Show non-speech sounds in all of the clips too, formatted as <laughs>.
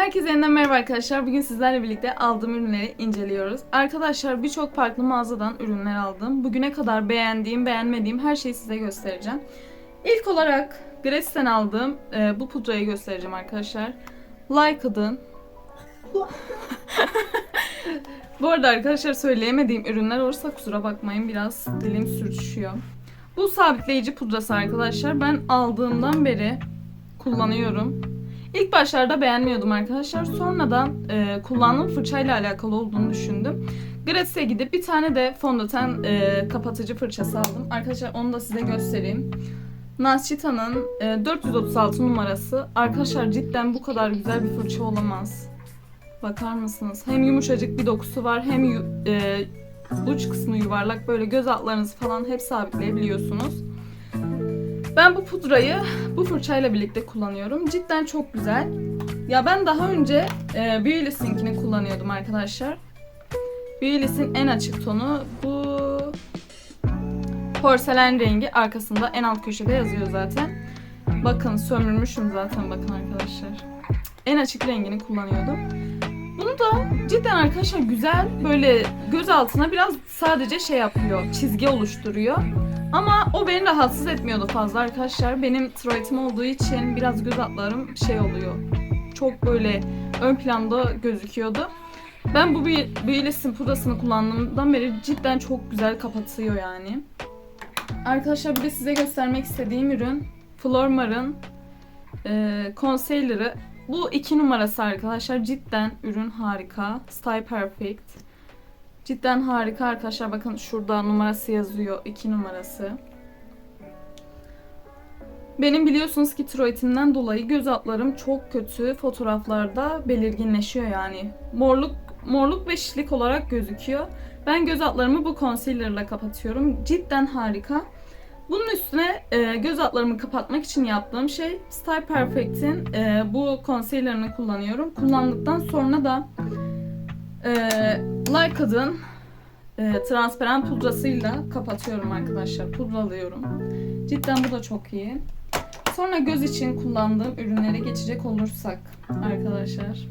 Herkese yeniden merhaba arkadaşlar. Bugün sizlerle birlikte aldığım ürünleri inceliyoruz. Arkadaşlar birçok farklı mağazadan ürünler aldım. Bugüne kadar beğendiğim, beğenmediğim her şeyi size göstereceğim. İlk olarak Grace'ten aldığım e, bu pudrayı göstereceğim arkadaşlar. Lyca'dın. <laughs> bu arada arkadaşlar söyleyemediğim ürünler olursa kusura bakmayın biraz dilim sürçüşüyor. Bu sabitleyici pudrası arkadaşlar. Ben aldığımdan beri kullanıyorum. İlk başlarda beğenmiyordum arkadaşlar. Sonradan e, kullandığım fırçayla alakalı olduğunu düşündüm. Gratis'e gidip bir tane de fondöten e, kapatıcı fırçası aldım. Arkadaşlar onu da size göstereyim. Nascita'nın e, 436 numarası. Arkadaşlar cidden bu kadar güzel bir fırça olamaz. Bakar mısınız? Hem yumuşacık bir dokusu var hem e, uç kısmı yuvarlak böyle göz altlarınızı falan hep sabitleyebiliyorsunuz. Ben bu pudrayı bu fırçayla birlikte kullanıyorum. Cidden çok güzel. Ya ben daha önce e, Beauty'sinkini kullanıyordum arkadaşlar. Beauty'sin en açık tonu bu porselen rengi. Arkasında en alt köşede yazıyor zaten. Bakın sömürmüşüm zaten bakın arkadaşlar. En açık rengini kullanıyordum. Bunu da cidden arkadaşlar güzel böyle göz altına biraz sadece şey yapıyor. Çizgi oluşturuyor. Ama o beni rahatsız etmiyordu fazla arkadaşlar. Benim tiroidim olduğu için biraz göz altlarım şey oluyor. Çok böyle ön planda gözüküyordu. Ben bu Beauty'sin pudrasını kullandığımdan beri cidden çok güzel kapatıyor yani. Arkadaşlar bir de size göstermek istediğim ürün Flormar'ın e, Concealer'ı. Bu iki numarası arkadaşlar. Cidden ürün harika. Style Perfect. Cidden harika arkadaşlar. Bakın şurada numarası yazıyor. 2 numarası. Benim biliyorsunuz ki tiroidimden dolayı göz altlarım çok kötü fotoğraflarda belirginleşiyor yani. Morluk morluk ve şişlik olarak gözüküyor. Ben göz altlarımı bu concealer'la kapatıyorum. Cidden harika. Bunun üstüne e, göz altlarımı kapatmak için yaptığım şey Style Perfect'in e, bu concealer'ını kullanıyorum. Kullandıktan sonra da e, Lyca'nın e, transparan pudrasıyla kapatıyorum arkadaşlar. Pudralıyorum. Cidden bu da çok iyi. Sonra göz için kullandığım ürünlere geçecek olursak arkadaşlar.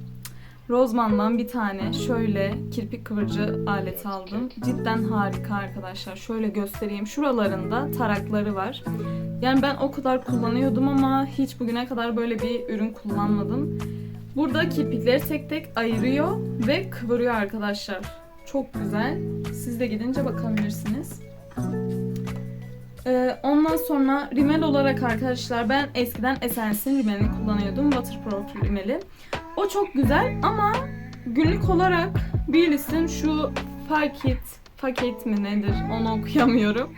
Rozman'dan bir tane şöyle kirpik kıvırcı aleti aldım. Cidden harika arkadaşlar. Şöyle göstereyim. Şuralarında tarakları var. Yani ben o kadar kullanıyordum ama hiç bugüne kadar böyle bir ürün kullanmadım. Burada kirpikleri tek tek ayırıyor ve kıvırıyor arkadaşlar. Çok güzel. Siz de gidince bakabilirsiniz. Ee, ondan sonra rimel olarak arkadaşlar ben eskiden Essence'in rimelini kullanıyordum. Waterproof rimeli. O çok güzel ama günlük olarak Bielis'in şu paket, paket mi nedir onu okuyamıyorum.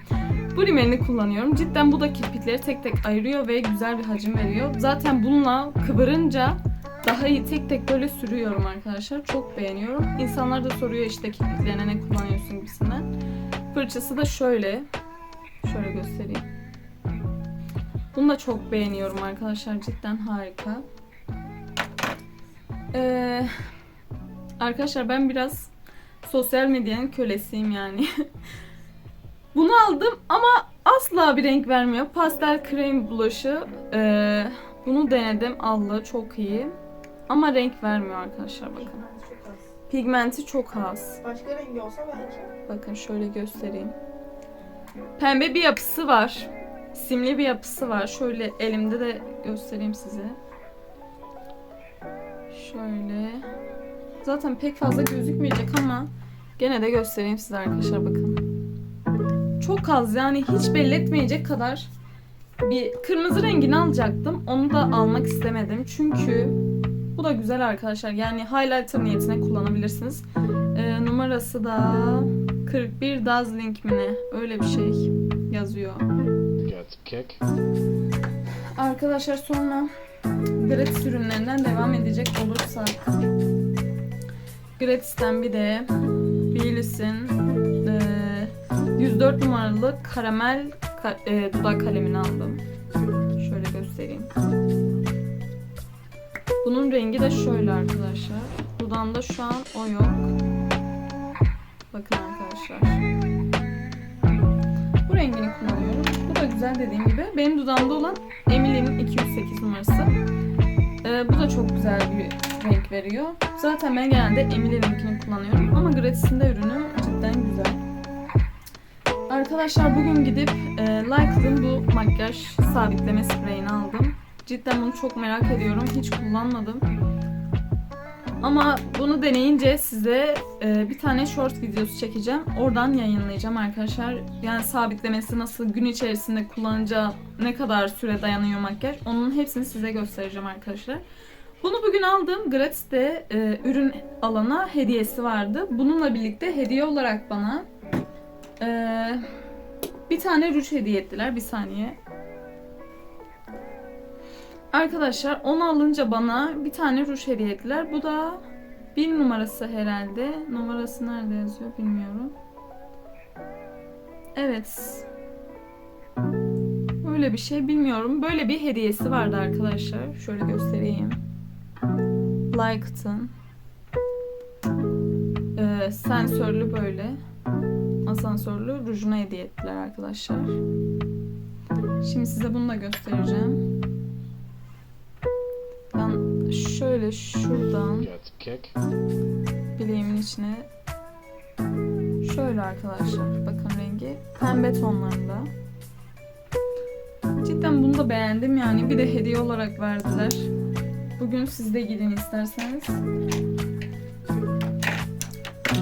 Bu rimelini kullanıyorum. Cidden bu da kirpikleri tek tek ayırıyor ve güzel bir hacim veriyor. Zaten bununla kıvırınca daha iyi tek tek böyle sürüyorum arkadaşlar. Çok beğeniyorum. İnsanlar da soruyor işte kirpiklerine ne kullanıyorsun gibisinden. Fırçası da şöyle. Şöyle göstereyim. Bunu da çok beğeniyorum arkadaşlar. Cidden harika. Ee, arkadaşlar ben biraz sosyal medyanın kölesiyim yani. <laughs> Bunu aldım ama asla bir renk vermiyor. Pastel krem blush'ı. Ee, bunu denedim. Allah çok iyi. Ama renk vermiyor arkadaşlar bakın. Pigmenti çok az. Başka rengi olsa belki. Bakın şöyle göstereyim. Pembe bir yapısı var. Simli bir yapısı var. Şöyle elimde de göstereyim size. Şöyle. Zaten pek fazla gözükmeyecek ama gene de göstereyim size arkadaşlar bakın. Çok az yani hiç belli etmeyecek kadar bir kırmızı rengini alacaktım. Onu da almak istemedim. Çünkü bu da güzel arkadaşlar. Yani highlighter niyetine kullanabilirsiniz. Ee, numarası da 41 Dazzling mi ne? Öyle bir şey yazıyor. Arkadaşlar sonra gratis ürünlerinden devam edecek olursak gratis'ten bir de Bielis'in e, 104 numaralı karamel ka- e, dudak kalemini aldım. Şöyle göstereyim. Bunun rengi de şöyle arkadaşlar. Dudağımda şu an o yok. Bakın arkadaşlar. Bu rengini kullanıyorum. Bu da güzel dediğim gibi. Benim dudağımda olan Emily'nin 208 numarası. Ee, bu da çok güzel bir renk veriyor. Zaten ben genelde Emily'ninkini kullanıyorum ama Gratis'in de ürünü cidden güzel. Arkadaşlar bugün gidip e, Like'ın bu makyaj sabitleme spreyini aldım. Cidden bunu çok merak ediyorum. Hiç kullanmadım. Ama bunu deneyince size e, bir tane short videosu çekeceğim. Oradan yayınlayacağım arkadaşlar. Yani sabitlemesi nasıl, gün içerisinde kullanınca ne kadar süre dayanıyor makyaj. Onun hepsini size göstereceğim arkadaşlar. Bunu bugün aldım. Gratis'te e, ürün alana hediyesi vardı. Bununla birlikte hediye olarak bana e, bir tane ruj hediye ettiler. Bir saniye. Arkadaşlar onu alınca bana bir tane ruj hediye ettiler. Bu da bir numarası herhalde. Numarası nerede yazıyor bilmiyorum. Evet. Öyle bir şey bilmiyorum. Böyle bir hediyesi vardı arkadaşlar. Şöyle göstereyim. Like'tın. Ee, sensörlü böyle. Asansörlü rujuna hediye ettiler arkadaşlar. Şimdi size bunu da göstereceğim. Şöyle şuradan bileğimin içine şöyle arkadaşlar bakın rengi pembe tonlarında. Cidden bunu da beğendim yani bir de hediye olarak verdiler. Bugün siz de gidin isterseniz.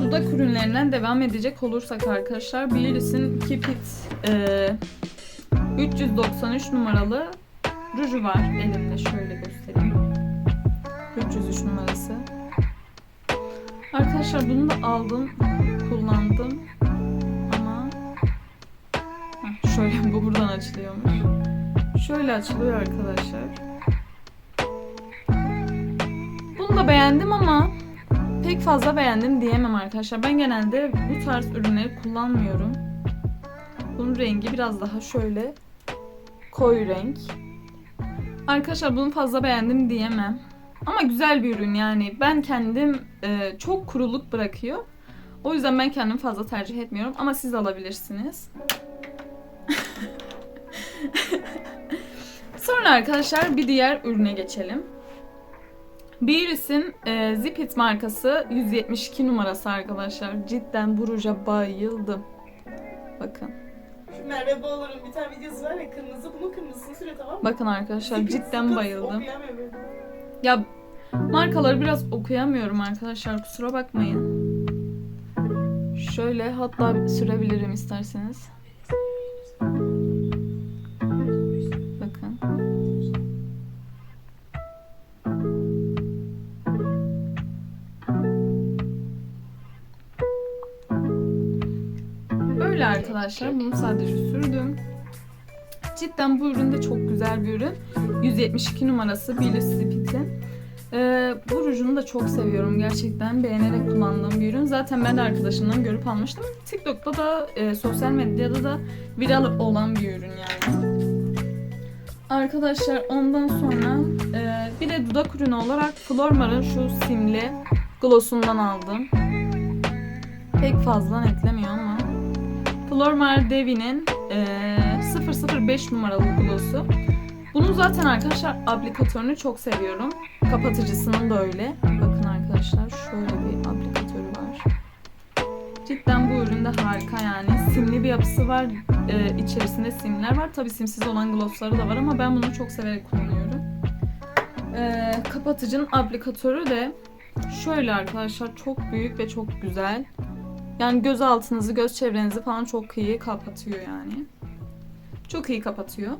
Dudak ürünlerinden devam edecek olursak arkadaşlar Baileys'in Keep It e, 393 numaralı ruju var elimde şöyle göstereyim. 303 numarası. Arkadaşlar bunu da aldım, kullandım ama şöyle <laughs> bu buradan açılıyormuş. Şöyle açılıyor arkadaşlar. Bunu da beğendim ama pek fazla beğendim diyemem arkadaşlar. Ben genelde bu tarz ürünleri kullanmıyorum. Bunun rengi biraz daha şöyle koyu renk. Arkadaşlar bunu fazla beğendim diyemem. Ama güzel bir ürün yani. Ben kendim e, çok kuruluk bırakıyor. O yüzden ben kendim fazla tercih etmiyorum. Ama siz alabilirsiniz. <laughs> Sonra arkadaşlar bir diğer ürüne geçelim. Bearis'in e, Zip It markası 172 numarası arkadaşlar. Cidden bu ruja bayıldım. Bakın. Şu Merve Bağlar'ın bir tane videosu var ya kırmızı. Bunun kırmızısını sürüyor tamam mı? Bakın arkadaşlar Sıkı- cidden bayıldım. Ya markaları biraz okuyamıyorum arkadaşlar kusura bakmayın. Şöyle hatta sürebilirim isterseniz. Bakın. Böyle arkadaşlar bunu sadece sürdüm. Cidden bu ürün de çok güzel bir ürün. 172 numarası Billy Spit'in. Ee, bu rujunu da çok seviyorum. Gerçekten beğenerek kullandığım bir ürün. Zaten ben de arkadaşımdan görüp almıştım. TikTok'ta da e, sosyal medyada da viral olan bir ürün yani. Arkadaşlar ondan sonra e, bir de dudak ürünü olarak Flormar'ın şu simli glossundan aldım. Pek fazla netlemiyor ama. Flormar Devi'nin e, 005 numaralı glossu. Bunun zaten arkadaşlar aplikatörünü çok seviyorum. Kapatıcısının da öyle. Bakın arkadaşlar şöyle bir aplikatörü var. Cidden bu ürün de harika yani. Simli bir yapısı var. Ee, içerisinde simler var. Tabi simsiz olan glossları da var ama ben bunu çok severek kullanıyorum. Ee, kapatıcının aplikatörü de şöyle arkadaşlar çok büyük ve çok güzel. Yani göz altınızı, göz çevrenizi falan çok iyi kapatıyor yani. Çok iyi kapatıyor.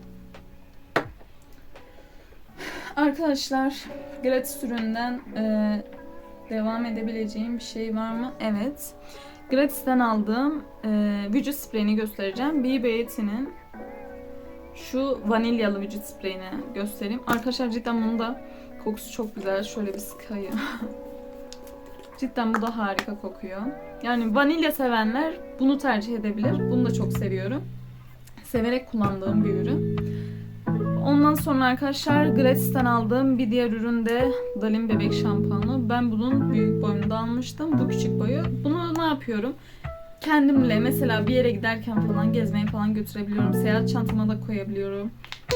Arkadaşlar gratis üründen e, devam edebileceğim bir şey var mı? Evet. Gratis'ten aldığım e, vücut spreyini göstereceğim. B Beauty'nin şu vanilyalı vücut spreyini göstereyim. Arkadaşlar cidden bunun da kokusu çok güzel. Şöyle bir sıkayım. <laughs> cidden bu da harika kokuyor. Yani vanilya sevenler bunu tercih edebilir. Bunu da çok seviyorum. Severek kullandığım bir ürün. Ondan sonra arkadaşlar Gratis'ten aldığım bir diğer ürün de Dalin bebek şampuanı. Ben bunun büyük boyunu da almıştım. Bu küçük boyu. Bunu ne yapıyorum? Kendimle mesela bir yere giderken falan gezmeye falan götürebiliyorum. Seyahat çantama da koyabiliyorum.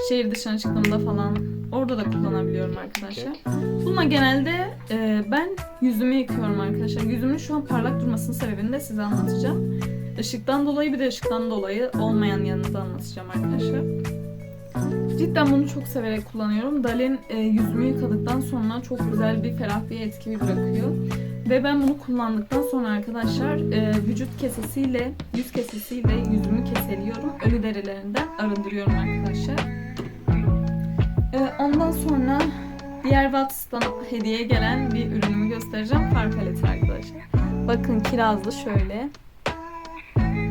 Şehir dışına çıktığımda falan orada da kullanabiliyorum arkadaşlar. Bununla genelde e, ben yüzümü yıkıyorum arkadaşlar. Yüzümün şu an parlak durmasının sebebini de size anlatacağım. Işıktan dolayı bir de ışıktan dolayı olmayan yanını da anlatacağım arkadaşlar. Cidden bunu çok severek kullanıyorum. Dalin e, yüzümü yıkadıktan sonra çok güzel bir ferah bir etki bırakıyor. Ve ben bunu kullandıktan sonra arkadaşlar e, vücut kesesiyle, yüz kesesiyle yüzümü keseliyorum. Ölü derilerinden arındırıyorum arkadaşlar. E, ondan sonra diğer Wats'tan hediye gelen bir ürünümü göstereceğim. Far paleti arkadaşlar. Bakın kirazlı şöyle.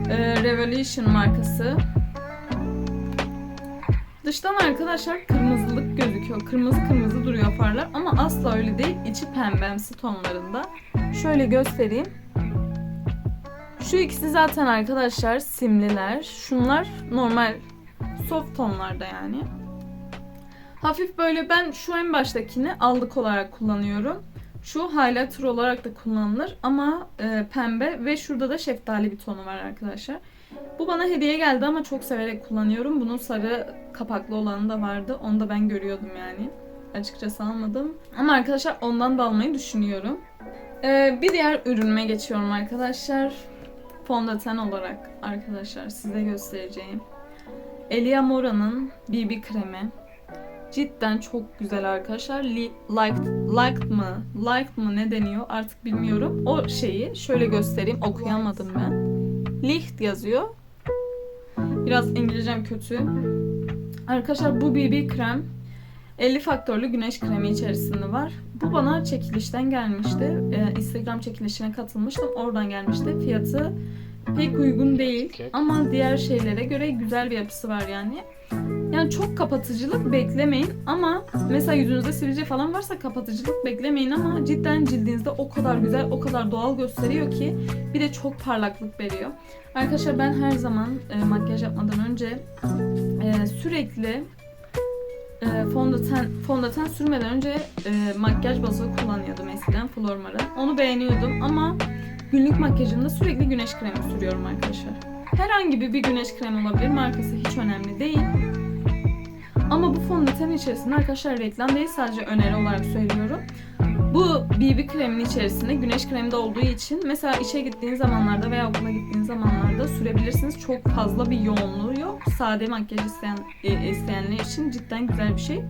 E, Revolution markası. Dıştan arkadaşlar kırmızılık gözüküyor. Kırmızı kırmızı duruyor farlar ama asla öyle değil. İçi pembemsi tonlarında. Şöyle göstereyim. Şu ikisi zaten arkadaşlar simliler. Şunlar normal soft tonlarda yani. Hafif böyle ben şu en baştakini allık olarak kullanıyorum. Şu highlighter olarak da kullanılır ama e, pembe ve şurada da şeftali bir tonu var arkadaşlar. Bu bana hediye geldi ama çok severek kullanıyorum. Bunun sarı kapaklı olanı da vardı. Onu da ben görüyordum yani. Açıkçası almadım. Ama arkadaşlar ondan da almayı düşünüyorum. Ee, bir diğer ürünüme geçiyorum arkadaşlar. Fondöten olarak arkadaşlar size göstereceğim. Elia Mora'nın BB kremi. Cidden çok güzel arkadaşlar. Li- Liked, liked mı? Liked mı ne deniyor artık bilmiyorum. O şeyi şöyle göstereyim. Okuyamadım ben. Licht yazıyor. Biraz İngilizcem kötü. Arkadaşlar bu BB krem 50 faktörlü güneş kremi içerisinde var. Bu bana çekilişten gelmişti. Ee, Instagram çekilişine katılmıştım. Oradan gelmişti. Fiyatı pek uygun değil. Ama diğer şeylere göre güzel bir yapısı var yani. Yani çok kapatıcılık beklemeyin ama mesela yüzünüzde sivilce falan varsa kapatıcılık beklemeyin ama cidden cildinizde o kadar güzel, o kadar doğal gösteriyor ki bir de çok parlaklık veriyor. Arkadaşlar ben her zaman e, makyaj yapmadan önce e, sürekli e, fondöten fondöten sürmeden önce e, makyaj bazı kullanıyordum eskiden Flormar'ı. Onu beğeniyordum ama günlük makyajımda sürekli güneş kremi sürüyorum arkadaşlar. Herhangi bir güneş kremi olabilir. Markası hiç önemli değil. Ama bu fondöten içerisinde arkadaşlar reklam değil sadece öneri olarak söylüyorum. Bu BB kremin içerisinde güneş kremi de olduğu için mesela işe gittiğiniz zamanlarda veya okula gittiğiniz zamanlarda sürebilirsiniz. Çok fazla bir yoğunluğu yok. Sade makyaj isteyen, e, isteyenler için cidden güzel bir şey.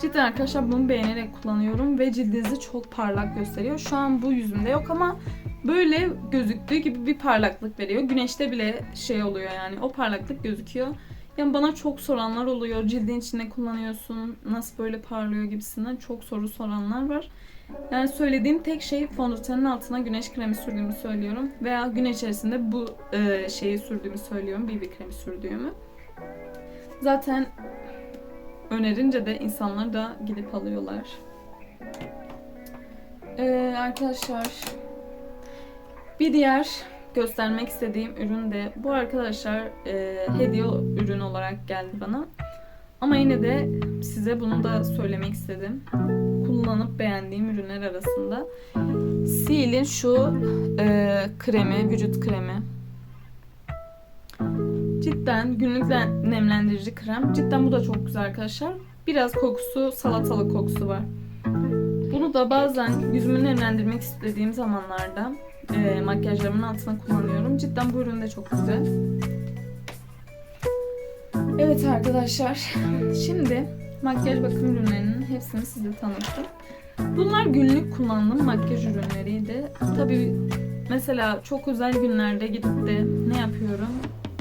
Cidden arkadaşlar bunu beğenerek kullanıyorum ve cildinizi çok parlak gösteriyor. Şu an bu yüzümde yok ama böyle gözüktüğü gibi bir parlaklık veriyor. Güneşte bile şey oluyor yani o parlaklık gözüküyor. Yani bana çok soranlar oluyor. Cildin içinde kullanıyorsun. Nasıl böyle parlıyor gibisinden çok soru soranlar var. Yani söylediğim tek şey fondötenin altına güneş kremi sürdüğümü söylüyorum. Veya gün içerisinde bu e, şeyi sürdüğümü söylüyorum. BB kremi sürdüğümü. Zaten önerince de insanlar da gidip alıyorlar. Ee, arkadaşlar bir diğer göstermek istediğim ürün de bu arkadaşlar e, hediye ürün olarak geldi bana. Ama yine de size bunu da söylemek istedim. Kullanıp beğendiğim ürünler arasında. Seal'in şu e, kremi, vücut kremi. Cidden günlük nem- nemlendirici krem. Cidden bu da çok güzel arkadaşlar. Biraz kokusu, salatalık kokusu var. Bunu da bazen yüzümü nemlendirmek istediğim zamanlarda e, makyajlarımın altına kullanıyorum. Cidden bu ürün de çok güzel. Evet arkadaşlar. Şimdi makyaj bakım ürünlerinin hepsini size tanıttım. Bunlar günlük kullandığım makyaj ürünleriydi. Tabii mesela çok özel günlerde gidip de ne yapıyorum?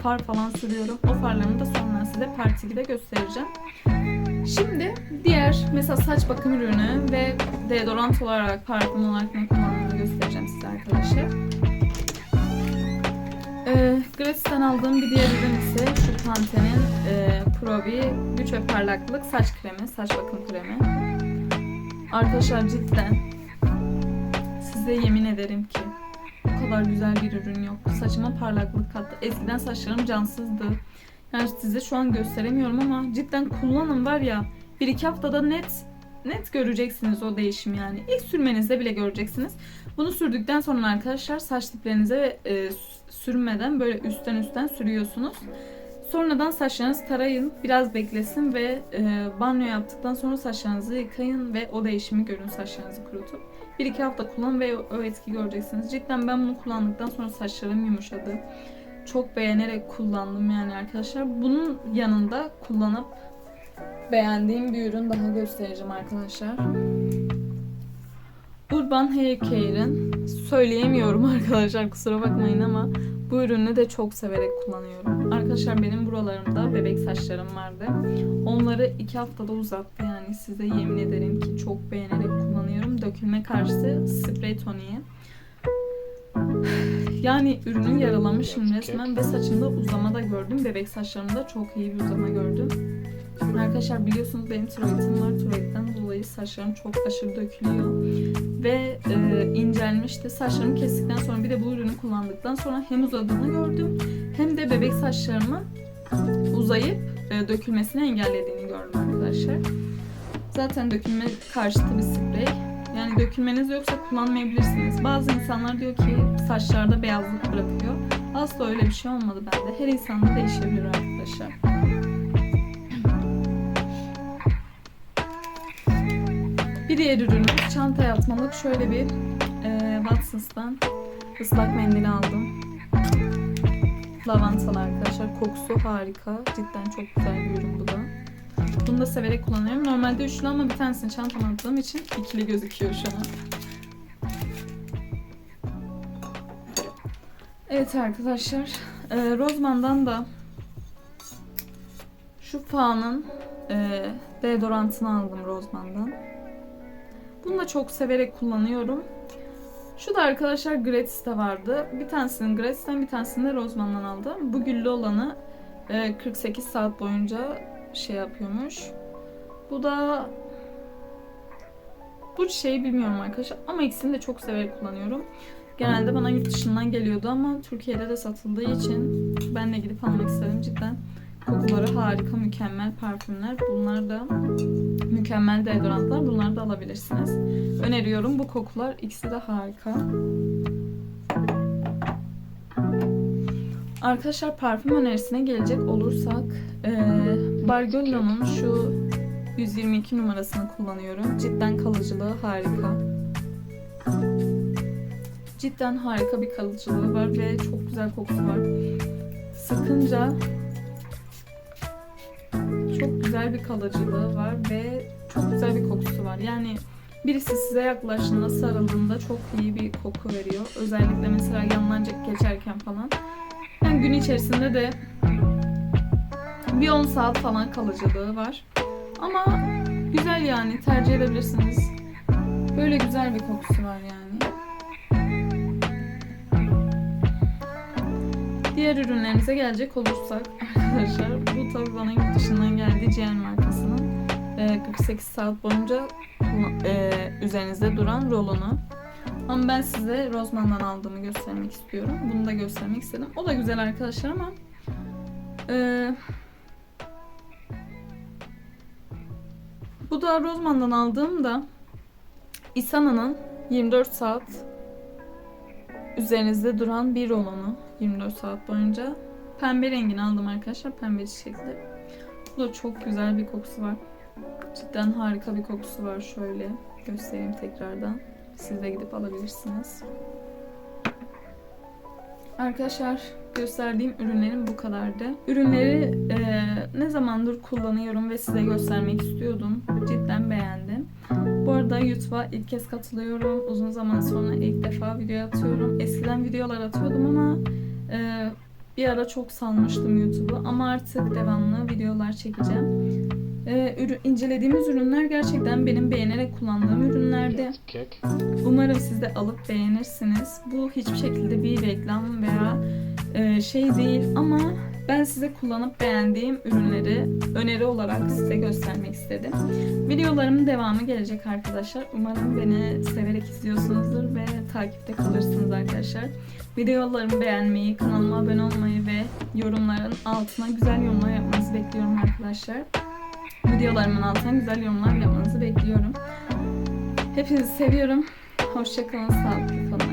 Far falan sürüyorum. O farlarımı da sonra size part 2'de göstereceğim. Şimdi diğer mesela saç bakım ürünü ve deodorant olarak, parfüm olarak ne kullandığımı göstereceğim size arkadaşlar. Ee, Gratis'ten aldığım bir diğer ürün ise şu Pantene'in e, Provi Güç ve Parlaklık Saç Kremi, Saç Bakım Kremi. Arkadaşlar cidden size yemin ederim ki bu kadar güzel bir ürün yok. Saçıma parlaklık kattı. Eskiden saçlarım cansızdı. Yani size şu an gösteremiyorum ama cidden kullanın var ya bir iki haftada net net göreceksiniz o değişim yani. İlk sürmenizde bile göreceksiniz. Bunu sürdükten sonra arkadaşlar saç diplerinize e, sürmeden böyle üstten üstten sürüyorsunuz. Sonradan saçlarınızı tarayın, biraz beklesin ve e, banyo yaptıktan sonra saçlarınızı yıkayın ve o değişimi görün saçlarınızı kurutup. 1-2 hafta kullanın ve o, etki göreceksiniz. Cidden ben bunu kullandıktan sonra saçlarım yumuşadı. Çok beğenerek kullandım yani arkadaşlar. Bunun yanında kullanıp beğendiğim bir ürün daha göstereceğim arkadaşlar. Urban Hair Care'in söyleyemiyorum <laughs> arkadaşlar kusura bakmayın ama bu ürünü de çok severek kullanıyorum. Arkadaşlar benim buralarımda bebek saçlarım vardı. Onları iki haftada uzattı yani size yemin ederim ki çok beğenerek kullanıyorum. Dökülme karşısı sprey toniği. <sighs> Yani ürünü yaralamışım resmen ve saçımda uzama da gördüm. Bebek saçlarımda çok iyi bir uzama gördüm. Arkadaşlar biliyorsunuz benim tiroidim var. Tiroidden dolayı saçlarım çok aşırı dökülüyor. Ve e, incelmişti. Saçlarımı kestikten sonra bir de bu ürünü kullandıktan sonra hem uzadığını gördüm hem de bebek saçlarımı uzayıp e, dökülmesini engellediğini gördüm arkadaşlar. Zaten dökülme karşıtı bir sprey. Yani dökülmeniz yoksa kullanmayabilirsiniz. Bazı insanlar diyor ki saçlarda beyazlık bırakıyor. Asla öyle bir şey olmadı bende. Her insanda değişebilir arkadaşlar. Bir diğer ürünümüz çantaya atmalık şöyle bir e, Watsons'tan ıslak mendil aldım. Lavantalı arkadaşlar. Kokusu harika. Cidden çok güzel bir ürün bu da. Bunu da severek kullanıyorum. Normalde üçlü ama bir tanesini çantama attığım için ikili gözüküyor şu an. Evet arkadaşlar. E, Rozman'dan da şu Fa'nın e, deodorantını aldım Rozman'dan. Bunu da çok severek kullanıyorum. Şu da arkadaşlar Gratis'te vardı. Bir tanesini Gratis'ten bir tanesini de Rozman'dan aldım. Bu güllü olanı e, 48 saat boyunca şey yapıyormuş. Bu da bu şeyi bilmiyorum arkadaşlar ama ikisini de çok severek kullanıyorum. Genelde bana yurt dışından geliyordu ama Türkiye'de de satıldığı için ben de gidip almak istedim cidden. Kokuları harika, mükemmel parfümler. Bunlar da mükemmel deodorantlar. Bunları da alabilirsiniz. Öneriyorum. Bu kokular ikisi de harika. Arkadaşlar parfüm önerisine gelecek olursak eee Bargello'nun şu 122 numarasını kullanıyorum. Cidden kalıcılığı harika. Cidden harika bir kalıcılığı var ve çok güzel kokusu var. Sıkınca güzel bir kalıcılığı var ve çok güzel bir kokusu var. Yani birisi size yaklaştığında, sarıldığında çok iyi bir koku veriyor. Özellikle mesela yandan geçerken falan. Yani gün içerisinde de bir 10 saat falan kalıcılığı var. Ama güzel yani tercih edebilirsiniz. Böyle güzel bir kokusu var yani. Diğer ürünlerimize gelecek olursak <laughs> arkadaşlar bu tabi bana yurt dışından geldi GN markasının e, 48 saat boyunca e, üzerinizde duran rolonu. Ama ben size Rozman'dan aldığımı göstermek istiyorum. Bunu da göstermek istedim. O da güzel arkadaşlar ama e, bu da Rozman'dan aldığım da Isana'nın 24 saat üzerinizde duran bir rolonu 24 saat boyunca. Pembe rengini aldım arkadaşlar. Pembe çiçekli. Bu da çok güzel bir kokusu var. Cidden harika bir kokusu var. Şöyle göstereyim tekrardan. Siz de gidip alabilirsiniz. Arkadaşlar gösterdiğim ürünlerim bu kadardı. Ürünleri e, ne zamandır kullanıyorum ve size göstermek istiyordum. Cidden beğendim. Bu arada YouTube'a ilk kez katılıyorum. Uzun zaman sonra ilk defa video atıyorum. Eskiden videolar atıyordum ama e, bir ara çok salmıştım YouTube'u. Ama artık devamlı videolar çekeceğim. E, ürün, incelediğimiz ürünler gerçekten benim beğenerek kullandığım ürünlerdi. Umarım siz de alıp beğenirsiniz. Bu hiçbir şekilde bir reklam veya e, şey değil ama ben size kullanıp beğendiğim ürünleri öneri olarak size göstermek istedim. Videolarımın devamı gelecek arkadaşlar. Umarım beni severek izliyorsunuzdur ve takipte kalırsınız arkadaşlar. Videolarımı beğenmeyi, kanalıma abone olmayı ve yorumların altına güzel yorumlar yapmanızı bekliyorum arkadaşlar. Videolarımın altına güzel yorumlar yapmanızı bekliyorum. Hepinizi seviyorum. Hoşçakalın, sağlıklı kalın